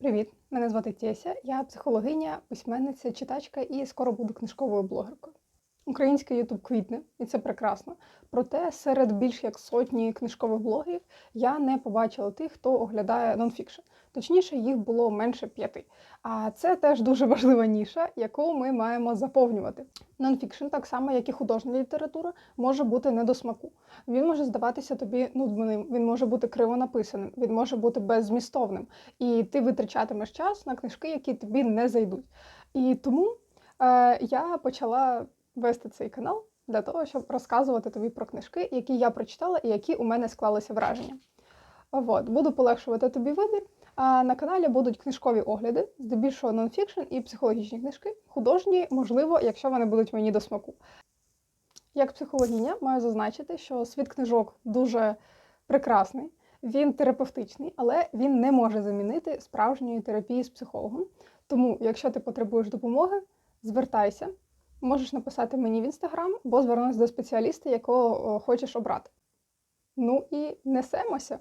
Привіт, мене звати Теся. Я психологиня, письменниця, читачка і скоро буду книжковою блогеркою. Український Ютуб квітне, і це прекрасно. Проте серед більш як сотні книжкових блогерів я не побачила тих, хто оглядає нонфікшн. Точніше, їх було менше п'яти. А це теж дуже важлива ніша, яку ми маємо заповнювати. Нонфікшн, так само як і художня література, може бути не до смаку. Він може здаватися тобі нудним, він може бути криво написаним, він може бути беззмістовним. І ти витрачатимеш час на книжки, які тобі не зайдуть. І тому е, я почала вести цей канал для того, щоб розказувати тобі про книжки, які я прочитала і які у мене склалися враження. От, буду полегшувати тобі вибір. А на каналі будуть книжкові огляди, здебільшого нонфікшн і психологічні книжки, художні, можливо, якщо вони будуть мені до смаку. Як психологиня маю зазначити, що світ книжок дуже прекрасний, він терапевтичний, але він не може замінити справжньої терапії з психологом. Тому, якщо ти потребуєш допомоги, звертайся. Можеш написати мені в інстаграм або звернутися до спеціаліста, якого хочеш обрати. Ну і несемося.